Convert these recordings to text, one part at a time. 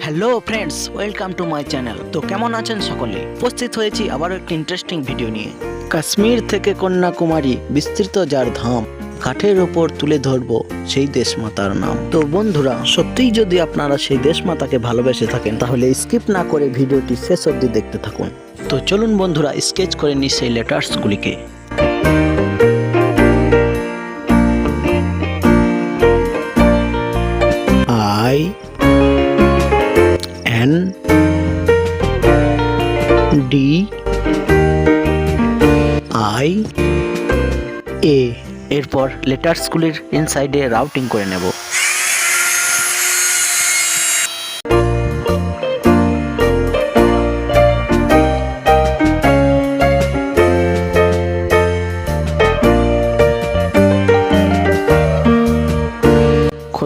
Hello friends welcome to my channel তো কেমন আছেন সকলে? উপস্থিত হয়েছি আবারও একটি ইন্টারেস্টিং ভিডিও নিয়ে। কাশ্মীর থেকে কন্যাকুমারী বিস্তৃত যার ধাম কাঠের ওপর তুলে ধরবো সেই দেশমাতার নাম। তো বন্ধুরা, সত্যিই যদি আপনারা সেই দেশমাতাকে ভালোবেসে থাকেন, তাহলে স্কিপ না করে ভিডিওটি শেষ অবধি দেখতে থাকুন। তো চলুন বন্ধুরা স্কেচ করে নিই সেই লেটার্সগুলিকে ডি আই এ এরপর লেটার্সগুলির ইনসাইডে রাউটিং করে নেব।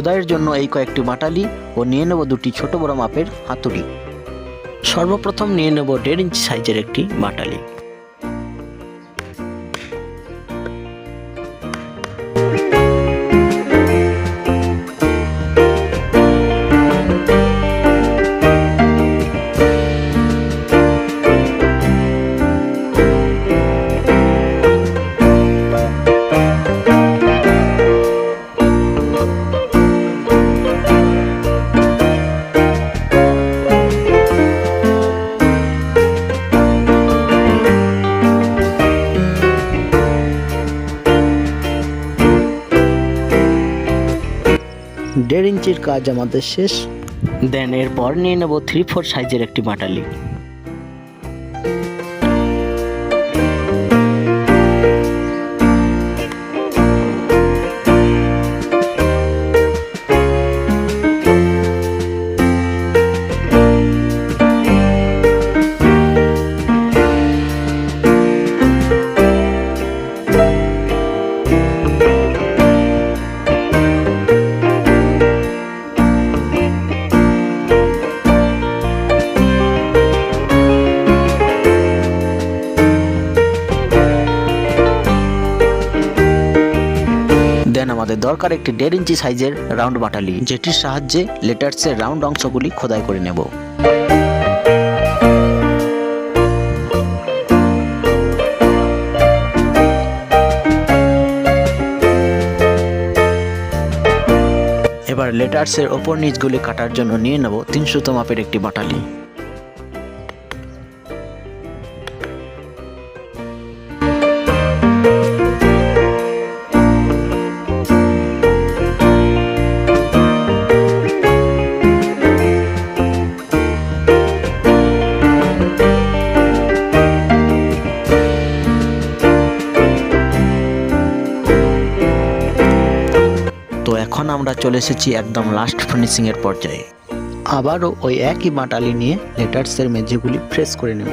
খোদাইয়ের জন্য এই কয়েকটি বাটালি ও নিয়ে নেব দুটি ছোট বড় মাপের হাতুড়ি। সর্বপ্রথম নিয়ে নেব দেড় ইঞ্চি সাইজের একটি বাটালি। দেড় ইঞ্চির কাজ আমাদের শেষ। দেন এরপর নিয়ে নেব থ্রি ফোর সাইজের একটি বাটালি। আমাদের দরকার একটি দেড় ইঞ্চি সাইজের রাউন্ড বাটালি, যেটির সাহায্যে লেটার্সের রাউন্ড অংশগুলি খোদাই করে নেব। এবার লেটার্সের ওপর নিচগুলি কাটার জন্য নিয়ে নেব তিনশো মাপের একটি বাটালি। তো এখন আমরা চলে এসেছি একদম লাস্ট ফিনিশিংয়ের পর্যায়ে। আবারও ওই একই বাটালি নিয়ে লেটার্সের মেঝেগুলি ফ্রেশ করে নেব।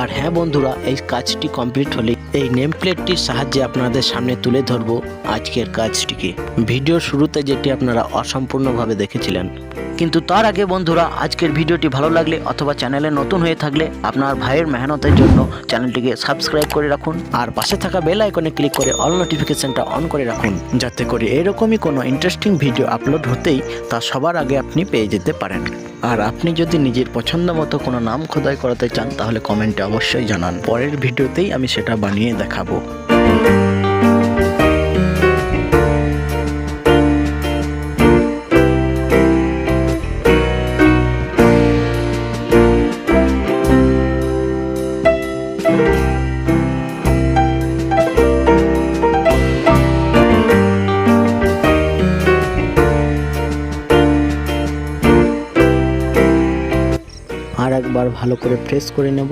আর হ্যাঁ বন্ধুরা, এই কাজটি কমপ্লিট হলে এই নেম প্লেটটির সাহায্যে আপনাদের সামনে তুলে ধরব আজকের কাজটিকে। ভিডিও শুরুতে যেটি আপনারা অসম্পূর্ণভাবে দেখেছিলেন কিন্তু তার আগে বন্ধুরা, আজকের ভিডিওটি ভালো লাগলে অথবা চ্যানেলে নতুন হয়ে থাকলে আপনার ভাইয়ের মেহনতের জন্য চ্যানেলটিকে সাবস্ক্রাইব করে রাখুন আর পাশে থাকা বেল আইকনে ক্লিক করে অল নোটিফিকেশনটা অন করে রাখুন যাতে করে এরকমই কোনো ইন্টারেস্টিং ভিডিও আপলোড হতেই তা সবার আগে আপনি পেয়ে যেতে পারেন। আর আপনি যদি নিজের পছন্দ মতো কোনো নাম খোদাই করাতে চান, তাহলে কমেন্টে অবশ্যই জানান। পরের ভিডিওতেই আমি সেটা বানিয়ে দেখাবো। ভালো করে প্রেস করে নেব।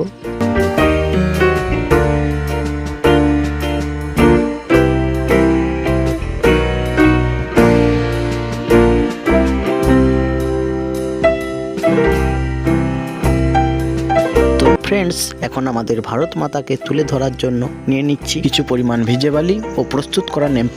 ফ্রেন্ডস এখন আমাদের ভারত মাতাকে তুলে ধরার জন্য নিয়ে নিচ্ছি কিছু পরিমাণ ভিজে বালি ও প্রস্তুত করা নেম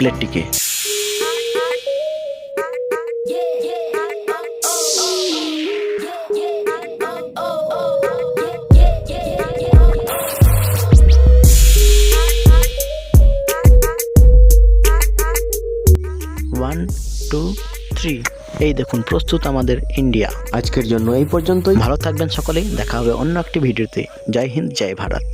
ওয়ান টু থ্রি এই দেখুন প্রস্তুত আমাদের ইন্ডিয়া। আজকের জন্য এই পর্যন্তই। ভালো থাকবেন সকলেই। দেখা হবে অন্য একটি ভিডিওতে। জয় হিন্দ জয় ভারত।